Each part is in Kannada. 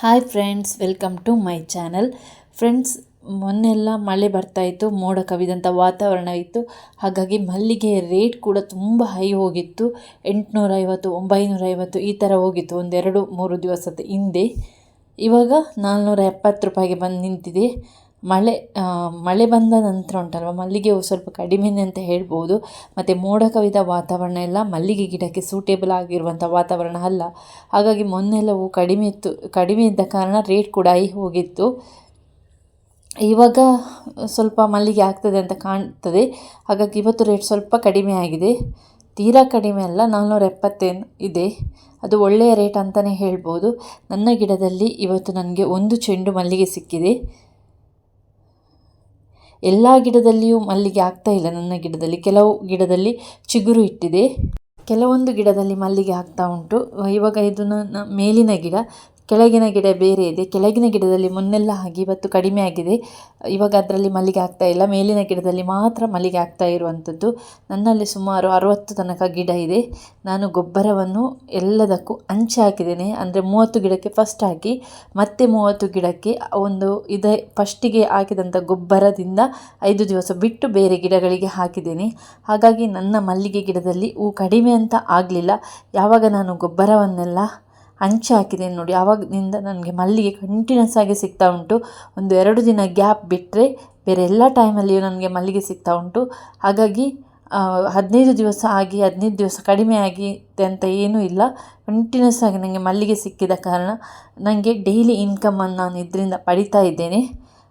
Hi friends, welcome to my channel. Friends, ಮೊನ್ನೆಲ್ಲ ಮಳೆ ಬರ್ತಾಯಿತ್ತು ಮೋಡ ಕವಿದಂಥ ವಾತಾವರಣ ಇತ್ತು. ಹಾಗಾಗಿ ಮಲ್ಲಿಗೆ ರೇಟ್ ಕೂಡ ತುಂಬ ಹೈ ಹೋಗಿತ್ತು. ಎಂಟುನೂರೈವತ್ತು, ಒಂಬೈನೂರೈವತ್ತು ಈ ಥರ ಹೋಗಿತ್ತು ಒಂದೆರಡು ಮೂರು ದಿವಸದ ಹಿಂದೆ. ಇವಾಗ ನಾಲ್ನೂರ ಎಪ್ಪತ್ತು ರೂಪಾಯಿಗೆ ಬಂದು ನಿಂತಿದೆ. ಮಳೆ ಮಳೆ ಬಂದ ನಂತರ ಉಂಟಲ್ವ? ಮಲ್ಲಿಗೆ ಹೂ ಸ್ವಲ್ಪ ಕಡಿಮೆನೇ ಅಂತ ಹೇಳ್ಬೋದು. ಮತ್ತು ಮೋಡ ಕವಿದ ವಾತಾವರಣ ಎಲ್ಲ ಮಲ್ಲಿಗೆ ಗಿಡಕ್ಕೆ ಸೂಟೇಬಲ್ ಆಗಿರುವಂಥ ವಾತಾವರಣ ಅಲ್ಲ. ಹಾಗಾಗಿ ಮೊನ್ನೆಲ್ಲ ಹೂ ಕಡಿಮೆ ಇತ್ತು, ಕಡಿಮೆ ಇದ್ದ ಕಾರಣ ರೇಟ್ ಕೂಡ ಆಗಿ ಹೋಗಿತ್ತು. ಇವಾಗ ಸ್ವಲ್ಪ ಮಲ್ಲಿಗೆ ಆಗ್ತದೆ ಅಂತ ಕಾಣ್ತದೆ. ಹಾಗಾಗಿ ಇವತ್ತು ರೇಟ್ ಸ್ವಲ್ಪ ಕಡಿಮೆ ಆಗಿದೆ. ತೀರಾ ಕಡಿಮೆ ಅಲ್ಲ ನಾನ್ನೂರ ಎಪ್ಪತ್ತೇನು ಇದೆ. ಅದು ಒಳ್ಳೆಯ ರೇಟ್ ಅಂತಲೇ ಹೇಳ್ಬೋದು. ನನ್ನ ಗಿಡದಲ್ಲಿ ಇವತ್ತು ನನಗೆ ಒಂದು ಚೆಂಡು ಮಲ್ಲಿಗೆ ಸಿಕ್ಕಿದೆ. ಎಲ್ಲ ಗಿಡದಲ್ಲಿಯೂ ಮಲ್ಲಿಗೆ ಆಗ್ತಾ ಇಲ್ಲ ನನ್ನ ಗಿಡದಲ್ಲಿ. ಕೆಲವು ಗಿಡದಲ್ಲಿ ಚಿಗುರು ಇಟ್ಟಿದೆ. ಕೆಲವೊಂದು ಗಿಡದಲ್ಲಿ ಮಲ್ಲಿಗೆ ಆಗ್ತಾ ಉಂಟು. ಇವಾಗ ಇದು ನನ್ನ ಮೇಲಿನ ಗಿಡ. ಕೆಳಗಿನ ಗಿಡ ಬೇರೆ ಇದೆ. ಕೆಳಗಿನ ಗಿಡದಲ್ಲಿ ಮುನ್ನೆಲ್ಲ ಹಾಗೆ ಇವತ್ತು ಕಡಿಮೆ ಆಗಿದೆ. ಇವಾಗ ಅದರಲ್ಲಿ ಮಲ್ಲಿಗೆ ಆಗ್ತಾ ಇಲ್ಲ. ಮೇಲಿನ ಗಿಡದಲ್ಲಿ ಮಾತ್ರ ಮಲ್ಲಿಗೆ ಆಗ್ತಾ ಇರುವಂಥದ್ದು. ನನ್ನಲ್ಲಿ ಸುಮಾರು ಅರವತ್ತು ತನಕ ಗಿಡ ಇದೆ. ನಾನು ಗೊಬ್ಬರವನ್ನು ಎಲ್ಲದಕ್ಕೂ ಹಂಚಿ ಹಾಕಿದ್ದೇನೆ. ಅಂದರೆ ಮೂವತ್ತು ಗಿಡಕ್ಕೆ ಫಸ್ಟ್ ಹಾಕಿ, ಮತ್ತೆ ಮೂವತ್ತು ಗಿಡಕ್ಕೆ ಒಂದು ಇದೇ ಫಸ್ಟಿಗೆ ಹಾಕಿದಂಥ ಗೊಬ್ಬರದಿಂದ ಐದು ದಿವಸ ಬಿಟ್ಟು ಬೇರೆ ಗಿಡಗಳಿಗೆ ಹಾಕಿದ್ದೇನೆ. ಹಾಗಾಗಿ ನನ್ನ ಮಲ್ಲಿಗೆ ಗಿಡದಲ್ಲಿ ಹೂ ಕಡಿಮೆ ಅಂತ ಆಗಲಿಲ್ಲ. ಯಾವಾಗ ನಾನು ಗೊಬ್ಬರವನ್ನೆಲ್ಲ ಹಂಚಿ ಹಾಕಿದ್ದೇನೆ ನೋಡಿ. ಆವಾಗಿನಿಂದ ನನಗೆ ಮಲ್ಲಿಗೆ ಕಂಟಿನ್ಯೂಸ್ ಆಗಿ ಸಿಗ್ತಾ ಉಂಟು. ಒಂದು ಎರಡು ದಿನ ಗ್ಯಾಪ್ ಬಿಟ್ಟರೆ ಬೇರೆ ಎಲ್ಲ ಟೈಮಲ್ಲಿಯೂ ನನಗೆ ಮಲ್ಲಿಗೆ ಸಿಗ್ತಾ ಉಂಟು. ಹಾಗಾಗಿ ಹದಿನೈದು ದಿವಸ ಆಗಿ, ಹದಿನೈದು ದಿವಸ ಕಡಿಮೆ ಆಗಿದೆ ಅಂತ ಏನೂ ಇಲ್ಲ. ಕಂಟಿನ್ಯೂಸ್ ಆಗಿ ನನಗೆ ಮಲ್ಲಿಗೆ ಸಿಕ್ಕಿದ ಕಾರಣ ನನಗೆ ಡೈಲಿ ಇನ್ಕಮನ್ನು ನಾನು ಇದರಿಂದ ಪಡಿತಾ ಇದ್ದೇನೆ.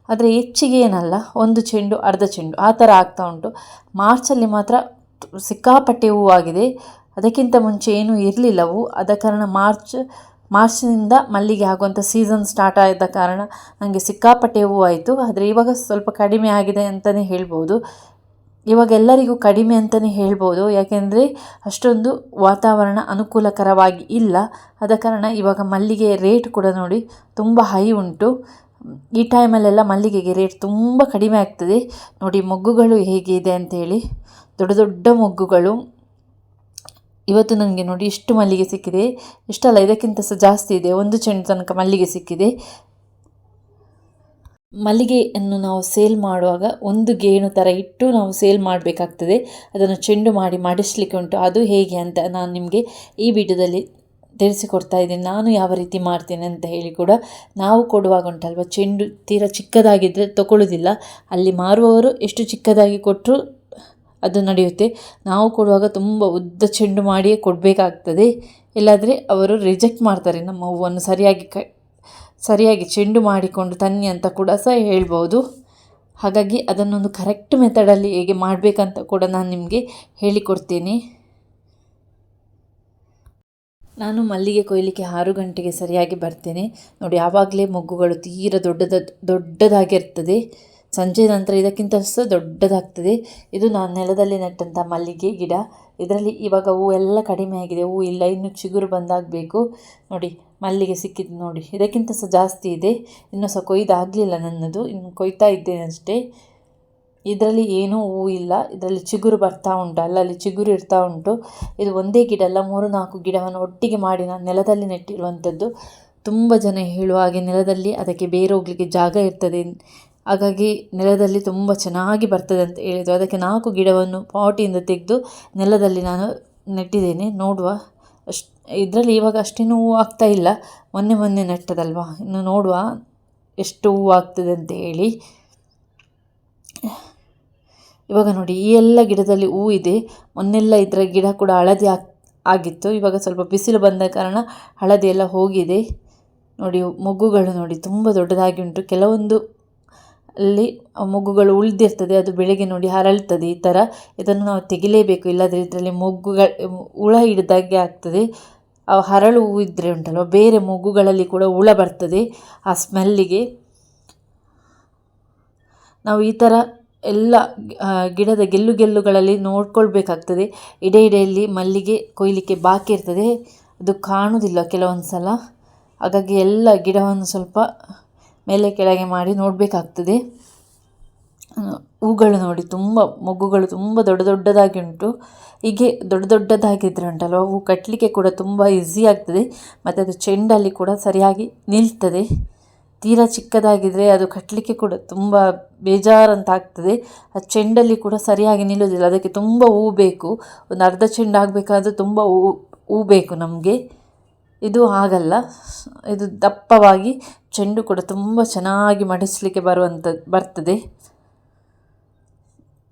ಆದರೆ ಹೆಚ್ಚಿಗೆ ಏನಲ್ಲ, ಒಂದು ಚೆಂಡು, ಅರ್ಧ ಚೆಂಡು, ಆ ಥರ ಆಗ್ತಾ ಉಂಟು. ಮಾರ್ಚಲ್ಲಿ ಮಾತ್ರ ಸಿಕ್ಕಾಪಟ್ಟೆ ಹೂವಾಗಿದೆ. ಅದಕ್ಕಿಂತ ಮುಂಚೆ ಏನೂ ಇರಲಿಲ್ಲವು ಆದ ಕಾರಣ ಮಾರ್ಚ್, ಮಾರ್ಚ್ನಿಂದ ಮಲ್ಲಿಗೆ ಆಗುವಂಥ ಸೀಸನ್ ಸ್ಟಾರ್ಟ್ ಆದ ಕಾರಣ ನನಗೆ ಸಿಕ್ಕಾಪಟ್ಟೆ ಆಯಿತು. ಆದರೆ ಇವಾಗ ಸ್ವಲ್ಪ ಕಡಿಮೆ ಆಗಿದೆ ಅಂತಲೇ ಹೇಳ್ಬೋದು. ಇವಾಗ ಎಲ್ಲರಿಗೂ ಕಡಿಮೆ ಅಂತಲೇ ಹೇಳ್ಬೋದು. ಯಾಕೆಂದರೆ ಅಷ್ಟೊಂದು ವಾತಾವರಣ ಅನುಕೂಲಕರವಾಗಿ ಇಲ್ಲ. ಆದ ಕಾರಣ ಇವಾಗ ಮಲ್ಲಿಗೆ ರೇಟ್ ಕೂಡ ನೋಡಿ ತುಂಬ ಹೈ ಉಂಟು. ಈ ಟೈಮಲ್ಲೆಲ್ಲ ಮಲ್ಲಿಗೆಗೆ ರೇಟ್ ತುಂಬ ಕಡಿಮೆ ಆಗ್ತದೆ. ನೋಡಿ ಮೊಗ್ಗುಗಳು ಹೇಗಿದೆ ಅಂತೇಳಿ. ದೊಡ್ಡ ದೊಡ್ಡ ಮೊಗ್ಗುಗಳು. ಇವತ್ತು ನನಗೆ ನೋಡಿ ಇಷ್ಟು ಮಲ್ಲಿಗೆ ಸಿಕ್ಕಿದೆ. ಇಷ್ಟಲ್ಲ, ಇದಕ್ಕಿಂತ ಸಹ ಜಾಸ್ತಿ ಇದೆ. ಒಂದು ಚೆಂಡು ತನಕ ಮಲ್ಲಿಗೆ ಸಿಕ್ಕಿದೆ. ಮಲ್ಲಿಗೆಯನ್ನು ನಾವು ಸೇಲ್ ಮಾಡುವಾಗ ಒಂದು ಗೇಣು ಥರ ಇಟ್ಟು ನಾವು ಸೇಲ್ ಮಾಡಬೇಕಾಗ್ತದೆ. ಅದನ್ನು ಚೆಂಡು ಮಾಡಿ ಮಾಡಿಸ್ಲಿಕ್ಕೆ ಉಂಟು. ಅದು ಹೇಗೆ ಅಂತ ನಾನು ನಿಮಗೆ ಈ ವಿಡಿಯೋದಲ್ಲಿ ತಿಳಿಸಿಕೊಡ್ತಾ ಇದ್ದೀನಿ. ನಾನು ಯಾವ ರೀತಿ ಮಾಡ್ತೇನೆ ಅಂತ ಹೇಳಿ ಕೂಡ ನಾವು ಕೊಡುವಾಗ ಉಂಟಲ್ವ, ಚೆಂಡು ತೀರಾ ಚಿಕ್ಕದಾಗಿದ್ದರೆ ತಗೊಳ್ಳೋದಿಲ್ಲ ಅಲ್ಲಿ ಮಾರುವವರು ಎಷ್ಟು ಚಿಕ್ಕದಾಗಿ ಕೊಟ್ಟರು ಅದು ನಡೆಯುತ್ತೆ. ನಾವು ಕೊಡುವಾಗ ತುಂಬ ಉದ್ದ ಚೆಂಡು ಮಾಡಿಯೇ ಕೊಡಬೇಕಾಗ್ತದೆ. ಇಲ್ಲಾದರೆ ಅವರು ರಿಜೆಕ್ಟ್ ಮಾಡ್ತಾರೆ. ನಮ್ಮ ಹೂವನ್ನು ಸರಿಯಾಗಿ ಕ, ಸರಿಯಾಗಿ ಚೆಂಡು ಮಾಡಿಕೊಂಡು ತನ್ನಿ ಅಂತ ಕೂಡ ಸಹ ಹೇಳ್ಬೋದು. ಹಾಗಾಗಿ ಅದನ್ನೊಂದು ಕರೆಕ್ಟ್ ಮೆಥಡಲ್ಲಿ ಹೇಗೆ ಮಾಡಬೇಕಂತ ಕೂಡ ನಾನು ನಿಮಗೆ ಹೇಳಿಕೊಡ್ತೇನೆ. ನಾನು ಮಲ್ಲಿಗೆ ಕೊಯ್ಲಿಕ್ಕೆ ಆರು ಗಂಟೆಗೆ ಸರಿಯಾಗಿ ಬರ್ತೇನೆ. ನೋಡಿ ಯಾವಾಗಲೇ ಮೊಗ್ಗುಗಳು ತೀರ ದೊಡ್ಡದ, ದೊಡ್ಡದಾಗಿರ್ತದೆ. ಸಂಜೆ ನಂತರ ಇದಕ್ಕಿಂತ ಸಹ ದೊಡ್ಡದಾಗ್ತದೆ. ಇದು ನಾನು ನೆಲದಲ್ಲಿ ನೆಟ್ಟಂಥ ಮಲ್ಲಿಗೆ ಗಿಡ. ಇದರಲ್ಲಿ ಇವಾಗ ಹೂ ಎಲ್ಲ ಕಡಿಮೆ ಆಗಿದೆ. ಹೂ ಇಲ್ಲ, ಇನ್ನು ಚಿಗುರು ಬಂದಾಗಬೇಕು. ನೋಡಿ, ಮಲ್ಲಿಗೆ ಸಿಕ್ಕಿದ್ದು ನೋಡಿ. ಇದಕ್ಕಿಂತ ಸಹ ಜಾಸ್ತಿ ಇದೆ. ಇನ್ನೂ ಸಹ ಕೊಯ್ದಾಗಲಿಲ್ಲ ನನ್ನದು. ಇನ್ನು ಕೊಯ್ತಾ ಇದ್ದೇನೆ ಅಷ್ಟೇ. ಇದರಲ್ಲಿ ಏನೂ ಹೂ ಇಲ್ಲ. ಇದರಲ್ಲಿ ಚಿಗುರು ಬರ್ತಾ ಉಂಟು. ಅಲ್ಲಲ್ಲಿ ಚಿಗುರು ಇರ್ತಾ ಉಂಟು. ಇದು ಒಂದೇ ಗಿಡ ಅಲ್ಲ, ಮೂರು ನಾಲ್ಕು ಗಿಡವನ್ನು ಒಟ್ಟಿಗೆ ಮಾಡಿ ನಾನು ನೆಲದಲ್ಲಿ ನೆಟ್ಟಿರುವಂಥದ್ದು. ತುಂಬ ಜನ ಹೇಳುವ ಹಾಗೆ ನೆಲದಲ್ಲಿ ಅದಕ್ಕೆ ಬೇರೆ ಜಾಗ ಇರ್ತದೆ. ಹಾಗಾಗಿ ನೆಲದಲ್ಲಿ ತುಂಬ ಚೆನ್ನಾಗಿ ಬರ್ತದೆ ಅಂತ ಹೇಳಿದರು. ಅದಕ್ಕೆ ನಾಲ್ಕು ಗಿಡವನ್ನು ಪಾಟಿಯಿಂದ ತೆಗೆದು ನೆಲದಲ್ಲಿ ನಾನು ನೆಟ್ಟಿದ್ದೇನೆ. ನೋಡುವ ಅಷ್ಟು, ಇದರಲ್ಲಿ ಇವಾಗ ಅಷ್ಟೇನು ಹೂವು ಆಗ್ತಾ ಇಲ್ಲ. ಮೊನ್ನೆ ಮೊನ್ನೆ ನೆಟ್ಟದಲ್ವ? ಇನ್ನು ನೋಡುವ ಎಷ್ಟು ಹೂವು ಆಗ್ತದೆ ಅಂತ ಹೇಳಿ. ಇವಾಗ ನೋಡಿ, ಈ ಎಲ್ಲ ಗಿಡದಲ್ಲಿ ಹೂವು ಇದೆ. ಮೊನ್ನೆಲ್ಲ ಇದರ ಗಿಡ ಕೂಡ ಹಳದಿ ಆಗಿತ್ತು. ಇವಾಗ ಸ್ವಲ್ಪ ಬಿಸಿಲು ಬಂದ ಕಾರಣ ಹಳದಿ ಎಲ್ಲ ಹೋಗಿದೆ. ನೋಡಿ, ಮೊಗ್ಗುಗಳು ನೋಡಿ ತುಂಬ ದೊಡ್ಡದಾಗಿ ಉಂಟು. ಕೆಲವೊಂದು ಅಲ್ಲಿ ಮೊಗ್ಗುಗಳು ಉಳಿದಿರ್ತದೆ, ಅದು ಬೆಳಗ್ಗೆ ನೋಡಿ ಹರಳ್ತದೆ. ಈ ಥರ ಇದನ್ನು ನಾವು ತೆಗಿಲೇಬೇಕು. ಇಲ್ಲದ್ರೆ ಇದರಲ್ಲಿ ಮೊಗ್ಗುಗಳ, ಹುಳ ಹಿಡಿದಾಗೆ ಆಗ್ತದೆ. ಆ ಹರಳು ಹೂ ಇದ್ದರೆ ಉಂಟಲ್ವ, ಬೇರೆ ಮೊಗ್ಗುಗಳಲ್ಲಿ ಕೂಡ ಹುಳ ಬರ್ತದೆ ಆ ಸ್ಮೆಲ್ಲಿಗೆ. ನಾವು ಈ ಥರ ಎಲ್ಲ ಗಿಡದ ಗೆಲ್ಲು ಗೆಲ್ಲುಗಳಲ್ಲಿ ನೋಡ್ಕೊಳ್ಬೇಕಾಗ್ತದೆ. ಇಡೆ ಇಡೆಯಲ್ಲಿ ಮಲ್ಲಿಗೆ ಕೊಯ್ಲಿಕ್ಕೆ ಬಾಕಿ ಇರ್ತದೆ. ಅದು ಕಾಣುವುದಿಲ್ಲ ಕೆಲವೊಂದು ಸಲ ಹಾಗಾಗಿ ಎಲ್ಲ ಗಿಡವನ್ನು ಸ್ವಲ್ಪ ಮೇಲೆ ಕೆಳಗೆ ಮಾಡಿ ನೋಡಬೇಕಾಗ್ತದೆ. ಹೂಗಳು ನೋಡಿ, ತುಂಬ ಮೊಗ್ಗುಗಳು ತುಂಬ ದೊಡ್ಡ ದೊಡ್ಡದಾಗಿ ಉಂಟು. ಹೀಗೆ ದೊಡ್ಡ ದೊಡ್ಡದಾಗಿದ್ದರೆ ಉಂಟಲ್ವ ಹೂ ಕಟ್ಟಲಿಕ್ಕೆ ಕೂಡ ತುಂಬ ಈಸಿ ಆಗ್ತದೆ. ಮತ್ತು ಅದು ಚೆಂಡಲ್ಲಿ ಕೂಡ ಸರಿಯಾಗಿ ನಿಲ್ತದೆ. ತೀರಾ ಚಿಕ್ಕದಾಗಿದ್ದರೆ ಅದು ಕಟ್ಟಲಿಕ್ಕೆ ಕೂಡ ತುಂಬ ಬೇಜಾರಂತ ಆಗ್ತದೆ ಆ ಚೆಂಡಲ್ಲಿ ಕೂಡ ಸರಿಯಾಗಿ ನಿಲ್ಲೋದಿಲ್ಲ ಅದಕ್ಕೆ ತುಂಬ ಹೂ ಬೇಕು. ಒಂದು ಅರ್ಧ ಚೆಂಡು ಆಗಬೇಕಾದ್ರೆ ತುಂಬ ಹೂ ಹೂ ಬೇಕು ನಮಗೆ. ಇದು ಆಗಲ್ಲ ಇದು ದಪ್ಪವಾಗಿ ಚೆಂಡು ಕೂಡ ತುಂಬ ಚೆನ್ನಾಗಿ ಮಡಿಸಲಿಕ್ಕೆ ಬರುವಂಥ ಬರ್ತದೆ.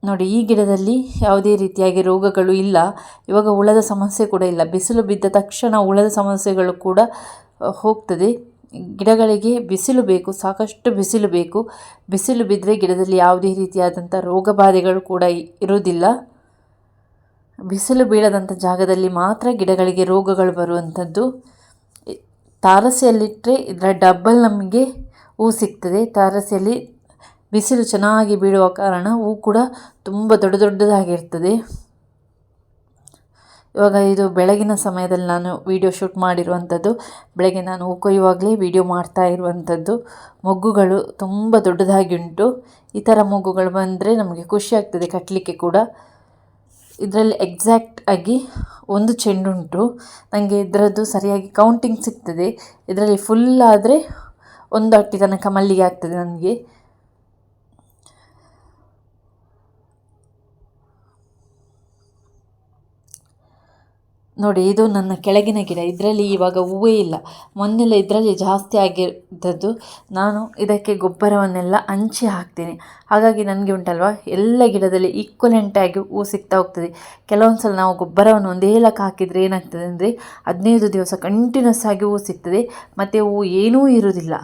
ನೋಡಿ, ಈ ಗಿಡದಲ್ಲಿ ಯಾವುದೇ ರೀತಿಯಾಗಿ ರೋಗಗಳು ಇಲ್ಲ. ಇವಾಗ ಹುಳದ ಸಮಸ್ಯೆ ಕೂಡ ಇಲ್ಲ. ಬಿಸಿಲು ಬಿದ್ದ ತಕ್ಷಣ ಹುಳದ ಸಮಸ್ಯೆಗಳು ಕೂಡ ಹೋಗ್ತದೆ. ಗಿಡಗಳಿಗೆ ಬಿಸಿಲು ಬೇಕು, ಸಾಕಷ್ಟು ಬಿಸಿಲು ಬೇಕು. ಬಿಸಿಲು ಬಿದ್ದರೆ ಗಿಡದಲ್ಲಿ ಯಾವುದೇ ರೀತಿಯಾದಂಥ ರೋಗ ಬಾಧೆಗಳು ಕೂಡ ಇರುವುದಿಲ್ಲ. ಬಿಸಿಲು ಬೀಳದಂಥ ಜಾಗದಲ್ಲಿ ಮಾತ್ರ ಗಿಡಗಳಿಗೆ ರೋಗಗಳು ಬರುವಂಥದ್ದು ತಾರಸಿಯಲ್ಲಿಟ್ಟರೆ ಇದರ ಡಬ್ಬಲ್ ನಮಗೆ ಹೂ ಸಿಗ್ತದೆ. ತಾರಸಿಯಲ್ಲಿ ಬಿಸಿಲು ಚೆನ್ನಾಗಿ ಬೀಳುವ ಕಾರಣ ಹೂ ಕೂಡ ತುಂಬ ದೊಡ್ಡ ದೊಡ್ಡದಾಗಿರ್ತದೆ. ಇವಾಗ ಇದು ಬೆಳಗಿನ ಸಮಯದಲ್ಲಿ ನಾನು ವಿಡಿಯೋ ಶೂಟ್ ಮಾಡಿರುವಂಥದ್ದು, ಬೆಳಗ್ಗೆ ನಾನು ಹೂ ಕೊಯ್ಯುವಾಗಲೇ ವಿಡಿಯೋ ಮಾಡ್ತಾ ಇರುವಂಥದ್ದು. ಮೊಗ್ಗುಗಳು ತುಂಬ ದೊಡ್ಡದಾಗಿ ಉಂಟು. ಈ ಥರ ಮೊಗ್ಗುಗಳು ಬಂದರೆ ನಮಗೆ ಖುಷಿ ಆಗ್ತದೆ ಕಟ್ಟಲಿಕ್ಕೆ ಕೂಡ. ಇದರಲ್ಲಿ ಎಕ್ಸಾಕ್ಟ್ ಆಗಿ ಒಂದು ಚೆಂಡು ಉಂಟು. ನನಗೆ ಇದರದ್ದು ಸರಿಯಾಗಿ ಕೌಂಟಿಂಗ್ ಸಿಗ್ತದೆ. ಇದರಲ್ಲಿ ಫುಲ್ ಆದರೆ ಒಂದು ಅಟ್ಟಿ ತನಕ ಮಲ್ಲಿಗೆ ಆಗ್ತದೆ ನನಗೆ. ನೋಡಿ, ಇದು ನನ್ನ ಕೆಳಗಿನ ಗಿಡ. ಇದರಲ್ಲಿ ಇವಾಗ ಹೂವೇ ಇಲ್ಲ. ಮೊನ್ನೆಲ್ಲ ಇದರಲ್ಲಿ ಜಾಸ್ತಿ ಆಗಿದ್ದದ್ದು. ನಾನು ಇದಕ್ಕೆ ಗೊಬ್ಬರವನ್ನೆಲ್ಲ ಹಂಚಿ ಹಾಕ್ತೀನಿ. ಹಾಗಾಗಿ ನನಗೆ ಉಂಟಲ್ವ? ಎಲ್ಲ ಗಿಡದಲ್ಲಿ ಈಕ್ವಲೆಂಟಾಗಿ ಹೂ ಸಿಗ್ತಾ ಹೋಗ್ತದೆ. ಕೆಲವೊಂದು ಸಲ ನಾವು ಗೊಬ್ಬರವನ್ನು ಒಂದೇ ಲಕ್ಕ ಹಾಕಿದರೆ ಏನಾಗ್ತದೆ ಅಂದರೆ, ಹದಿನೈದು ದಿವಸ ಕಂಟಿನ್ಯೂಸ್ ಆಗಿ ಹೂ ಸಿಗ್ತದೆ. ಮತ್ತು ಹೂವು ಏನೂ ಇರುವುದಿಲ್ಲ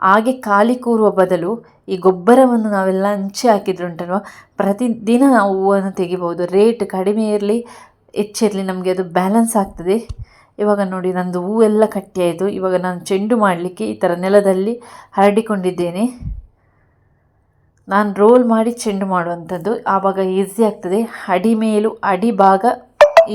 ಹಾಗೆ ಖಾಲಿ ಕೂರುವ ಬದಲು ಈ ಗೊಬ್ಬರವನ್ನು ನಾವೆಲ್ಲ ಹಂಚಿ ಹಾಕಿದ್ರೆ ಉಂಟಲ್ವ? ಪ್ರತಿದಿನ ನಾವು ಹೂವನ್ನು ತೆಗಿಬೋದು ರೇಟ್ ಕಡಿಮೆ ಇರಲಿ ಹೆಚ್ಚಿರಲಿ ನಮಗೆ ಅದು ಬ್ಯಾಲೆನ್ಸ್ ಆಗ್ತದೆ. ಇವಾಗ ನೋಡಿ ನಂದು ಹೂವೆಲ್ಲ ಆಯಿತು ಇವಾಗ ನಾನು ಚೆಂಡು ಮಾಡಲಿಕ್ಕೆ ಈ ಥರ ನೆಲದಲ್ಲಿ ಹರಡಿಕೊಂಡಿದ್ದೇನೆ. ನಾನು ರೋಲ್ ಮಾಡಿ ಚೆಂಡು ಮಾಡುವಂಥದ್ದು. ಆವಾಗ ಈಸಿ ಆಗ್ತದೆ. ಅಡಿ ಮೇಲೂ, ಅಡಿ ಭಾಗ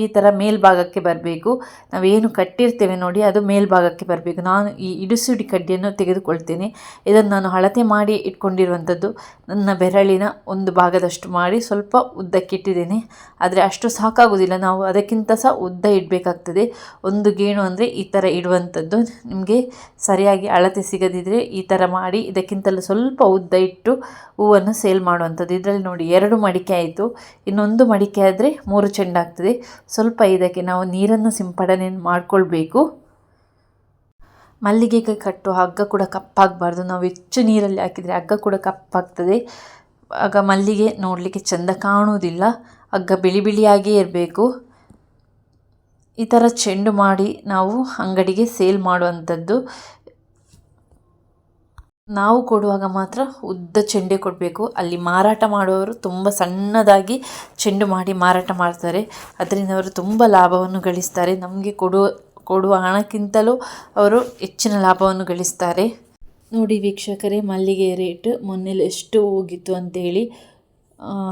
ಈ ಥರ ಮೇಲ್ಭಾಗಕ್ಕೆ ಬರಬೇಕು. ನಾವೇನು ಕಟ್ಟಿರ್ತೇವೆ ನೋಡಿ, ಅದು ಮೇಲ್ಭಾಗಕ್ಕೆ ಬರಬೇಕು. ನಾನು ಈ ಇಡುಸುಡಿ ಕಡ್ಡಿಯನ್ನು ತೆಗೆದುಕೊಳ್ತೇನೆ. ಇದನ್ನು ನಾನು ಅಳತೆ ಮಾಡಿ ಇಟ್ಕೊಂಡಿರುವಂಥದ್ದು. ನನ್ನ ಬೆರಳಿನ ಒಂದು ಭಾಗದಷ್ಟು ಮಾಡಿ ಸ್ವಲ್ಪ ಉದ್ದಕ್ಕಿಟ್ಟಿದ್ದೇನೆ. ಆದರೆ ಅಷ್ಟು ಸಾಕಾಗೋದಿಲ್ಲ ನಾವು ಅದಕ್ಕಿಂತ ಸಹ ಉದ್ದ ಇಡಬೇಕಾಗ್ತದೆ. ಒಂದು ಗೇಣು ಅಂದರೆ ಈ ಥರ ಇಡುವಂಥದ್ದು. ನಿಮಗೆ ಸರಿಯಾಗಿ ಅಳತೆ ಸಿಗದಿದ್ದರೆ ಈ ಥರ ಮಾಡಿ ಇದಕ್ಕಿಂತಲೂ ಸ್ವಲ್ಪ ಉದ್ದ ಇಟ್ಟು ಹೂವನ್ನು ಸೇಲ್ ಮಾಡುವಂಥದ್ದು. ಇದರಲ್ಲಿ ನೋಡಿ ಎರಡು ಮಡಿಕೆ ಆಯಿತು. ಇನ್ನೊಂದು ಮಡಿಕೆ ಆದರೆ ಮೂರು ಚೆಂಡಾಗ್ತದೆ. ಸ್ವಲ್ಪ ಇದಕ್ಕೆ ನಾವು ನೀರನ್ನು ಸಿಂಪಡಣೆ ಮಾಡಿಕೊಳ್ಬೇಕು. ಮಲ್ಲಿಗೆಗೆ ಕಟ್ಟುವ ಹಗ್ಗ ಕೂಡ ಕಪ್ಪಾಗಬಾರ್ದು. ನಾವು ಹೆಚ್ಚು ನೀರಲ್ಲಿ ಹಾಕಿದರೆ ಹಗ್ಗ ಕೂಡ ಕಪ್ಪಾಗ್ತದೆ. ಆಗ ಮಲ್ಲಿಗೆ ನೋಡಲಿಕ್ಕೆ ಚೆಂದ ಕಾಣುವುದಿಲ್ಲ. ಹಗ್ಗ ಬಿಳಿ ಬಿಳಿಯಾಗಿಯೇ ಇರಬೇಕು. ಈ ಥರ ಚೆಂಡು ಮಾಡಿ ನಾವು ಅಂಗಡಿಗೆ ಸೇಲ್ ಮಾಡುವಂಥದ್ದು. ನಾವು ಕೊಡುವಾಗ ಮಾತ್ರ ಉದ್ದ ಚೆಂಡೆ ಕೊಡಬೇಕು. ಅಲ್ಲಿ ಮಾರಾಟ ಮಾಡುವವರು ತುಂಬ ಸಣ್ಣದಾಗಿ ಚೆಂಡು ಮಾಡಿ ಮಾರಾಟ ಮಾಡ್ತಾರೆ. ಅದರಿಂದ ಅವರು ತುಂಬ ಲಾಭವನ್ನು ಗಳಿಸ್ತಾರೆ. ನಮಗೆ ಕೊಡುವ ಕೊಡುವ ಹಣಕ್ಕಿಂತಲೂ ಅವರು ಹೆಚ್ಚಿನ ಲಾಭವನ್ನು ಗಳಿಸ್ತಾರೆ. ನೋಡಿ ವೀಕ್ಷಕರೇ ಮಲ್ಲಿಗೆ ರೇಟ್ ಮೊನ್ನೆಲಿ ಎಷ್ಟು ಹೋಗಿತ್ತು ಅಂತೇಳಿ.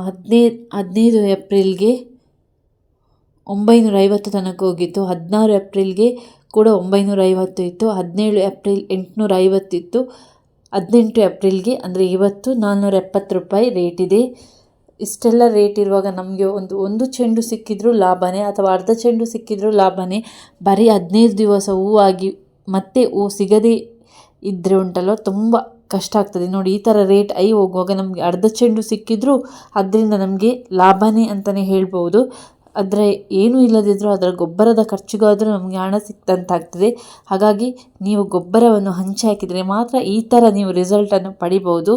ಹದಿನೈದು ಹದಿನೈದು ಏಪ್ರಿಲ್ಗೆ ಒಂಬೈನೂರ ಐವತ್ತು ತನಕ ಹೋಗಿತ್ತು. ಹದಿನಾರು ಏಪ್ರಿಲ್ಗೆ ಕೂಡ ಒಂಬೈನೂರ ಐವತ್ತು ಇತ್ತು. ಹದಿನೇಳು ಏಪ್ರಿಲ್ ಎಂಟುನೂರ ಐವತ್ತಿತ್ತು ಹದಿನೆಂಟು ಏಪ್ರಿಲ್ಗೆ, ಅಂದರೆ ಇವತ್ತು ನಾನ್ನೂರ ಎಪ್ಪತ್ತು ರೂಪಾಯಿ ರೇಟ್ ಇದೆ. ಇಷ್ಟೆಲ್ಲ ರೇಟ್ ಇರುವಾಗ ನಮಗೆ ಒಂದು ಒಂದು ಚೆಂಡು ಸಿಕ್ಕಿದರೂ ಲಾಭನೇ, ಅಥವಾ ಅರ್ಧ ಚೆಂಡು ಸಿಕ್ಕಿದರೂ ಲಾಭನೇ. ಬರೀ ಹದಿನೈದು ದಿವಸ ಹೂವಾಗಿ ಮತ್ತೆ ಹೂ ಸಿಗದೇ ಇದ್ದರೆ ಉಂಟಲ್ವ? ತುಂಬ ಕಷ್ಟ ಆಗ್ತದೆ. ನೋಡಿ, ಈ ಥರ ರೇಟ್ ಐ ಹೋಗುವಾಗ ನಮಗೆ ಅರ್ಧ ಚೆಂಡು ಸಿಕ್ಕಿದರೂ ಅದರಿಂದ ನಮಗೆ ಲಾಭನೇ ಅಂತಲೇ ಹೇಳ್ಬೋದು. ಆದರೆ ಏನೂ ಇಲ್ಲದಿದ್ದರೂ ಅದರ ಗೊಬ್ಬರದ ಖರ್ಚಿಗಾದರೂ ನಮಗೆ ಹಣ ಸಿಕ್ತಂತಾಗ್ತದೆ ಹಾಗಾಗಿ ನೀವು ಗೊಬ್ಬರವನ್ನು ಹಂಚಿ ಹಾಕಿದರೆ ಮಾತ್ರ ಈ ಥರ ನೀವು ರಿಸಲ್ಟನ್ನು ಪಡಿಬೋದು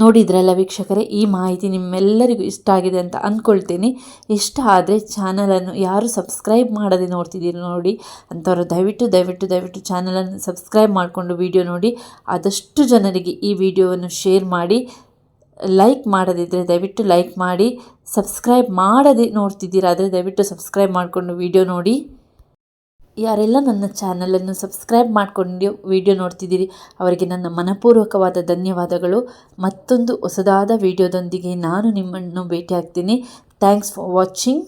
ನೋಡಿದ್ರಲ್ಲ ವೀಕ್ಷಕರೇ, ಈ ಮಾಹಿತಿ ನಿಮ್ಮೆಲ್ಲರಿಗೂ ಇಷ್ಟ ಆಗಿದೆ ಅಂತ ಅಂದ್ಕೊಳ್ತೇನೆ ಇಷ್ಟ ಆದರೆ ಚಾನಲನ್ನು ಯಾರು ಸಬ್ಸ್ಕ್ರೈಬ್ ಮಾಡದೆ ನೋಡ್ತಿದ್ದೀರಿ ನೋಡಿ, ಅಂಥವರು ದಯವಿಟ್ಟು ದಯವಿಟ್ಟು ದಯವಿಟ್ಟು ಚಾನಲನ್ನು ಸಬ್ಸ್ಕ್ರೈಬ್ ಮಾಡಿಕೊಂಡು ವಿಡಿಯೋ ನೋಡಿ, ಆದಷ್ಟು ಜನರಿಗೆ ಈ ವಿಡಿಯೋವನ್ನು ಶೇರ್ ಮಾಡಿ ಲೈಕ್ ಮಾಡದಿದ್ದರೆ ದಯವಿಟ್ಟು ಲೈಕ್ ಮಾಡಿ ಸಬ್ಸ್ಕ್ರೈಬ್ ಮಾಡದೆ ನೋಡ್ತಿದ್ದೀರಾ ಆದರೆ ದಯವಿಟ್ಟು ಸಬ್ಸ್ಕ್ರೈಬ್ ಮಾಡಿಕೊಂಡು ವಿಡಿಯೋ ನೋಡಿ. ಯಾರೆಲ್ಲ ನನ್ನ ಚಾನಲನ್ನು ಸಬ್ಸ್ಕ್ರೈಬ್ ಮಾಡಿಕೊಂಡು ವಿಡಿಯೋ ನೋಡ್ತಿದ್ದೀರಿ, ಅವರಿಗೆ ನನ್ನ ಮನಪೂರ್ವಕವಾದ ಧನ್ಯವಾದಗಳು. ಮತ್ತೊಂದು ಹೊಸದಾದ ವಿಡಿಯೋದೊಂದಿಗೆ ನಾನು ನಿಮ್ಮನ್ನು ಭೇಟಿಯಾಗ್ತೀನಿ. Thanks for watching